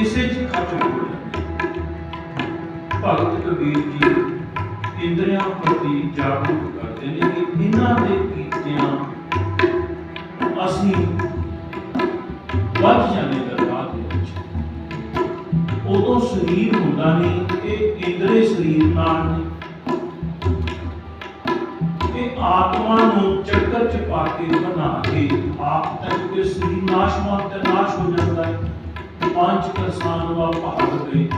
ਇਸੇ ਚ ਖਤਮ ਹੋ ਜਾਂਦੇ ਭਗਤ ਕਬੀਰ ਜੀ ਇੰਦਰੀਆਂ ਪ੍ਰਤੀ ਜਾਗਰੂਕ ਕਰਦੇ ਨੇ ਕਿ ਇਹਨਾਂ ਦੇ ਕੀਤਿਆਂ ਅਸੀਂ ਵੱਧ ਜਾਂਦੇ ਦਰਗਾਹ ਦੇ ਵਿੱਚ। ਉਦੋਂ ਸਰੀਰ ਹੁੰਦਾ ਨਹੀਂ ਇਹ ਇੰਦਰੇ ਸਰੀਰ ਨਾਲ ਨੇ। ਇਹ ਆਤਮਾ ਨੂੰ ਚੱਕਰ ਚ ਪਾ ਕੇ ਬਣਾ ਕੇ ਆਪ ਤੱਕ ਕੇ ਸਰੀਰ ਨਾਸ਼ਵਾਨ ਤੇ ਨਾਸ਼ ਹੋ ਜਾਂਦਾ ਹੈ ਪੰਜ ਕਰਸਾਨ ਵਾ ਭਾਗ ਗਏ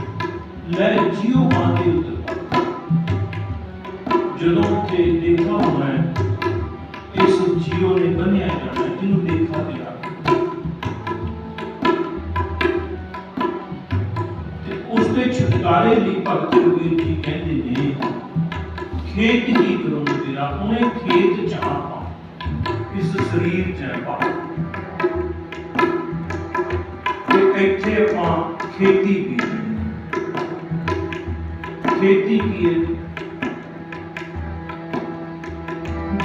ਲੈ ਜੀਉ ਮਾਨੇ ਉਤਰ ਜਦੋਂ ਤੇ ਦੇਖਾ ਹੋਣਾ ਹੈ ਇਸ ਜੀਉ ਨੇ ਬੰਨਿਆ ਜਾਣਾ ਹੈ, ਇਹਨੂੰ ਦੇਖਾ ਦਿਆ ਤੇ ਉਸ ਦੇ ਛੁਟਕਾਰੇ ਲਈ ਭਗਤ ਕਬੀਰ ਜੀ ਕਹਿੰਦੇ ਨੇ ਖੇਤ ਹੀ ਕਰੋ ਤੇਰਾ ਉਹਨੇ ਖੇਤ ਚ ਆਪਾਂ ਇਸ ਸਰੀਰ ਚ ਆਪਾਂ ਤੇ ਇੱਥੇ ਆਪਾਂ ਖੇਤੀ ਬੀਜਣੀ ਖੇਤੀ ਕੀ ਹੈ?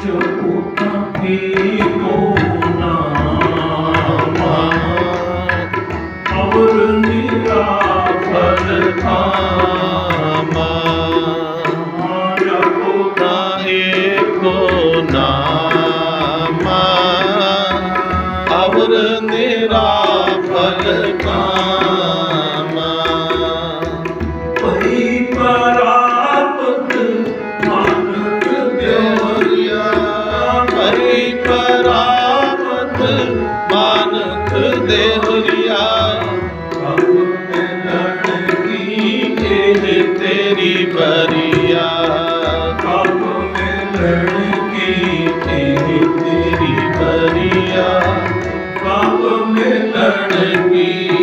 ਜੋ ਤਾਂ ਕੇ ਕੋ ਅਵਰ ਨਿਰਾ ਫਲ ਥਾਮਾ ਜਪੋ ਤਾਂ ਏਕੋ ਨਾਮਾ ਅਵਰ ਨਿਰਾ ਫਲ ਪਰਾਪਤ ਮਾਨਕ ਦੇਵਰਿਆ ਕਬ ਮਿਲਣ ਕੀ ਇਹ ਤੇਰੀ ਬਰੀਆ ਕੰਮ ਮਿਲਣ ਕੀ ਇਹ ਤੇਰੀ ਬਰੀਆ ਕਬ ਮਿਲਣ ਕੀ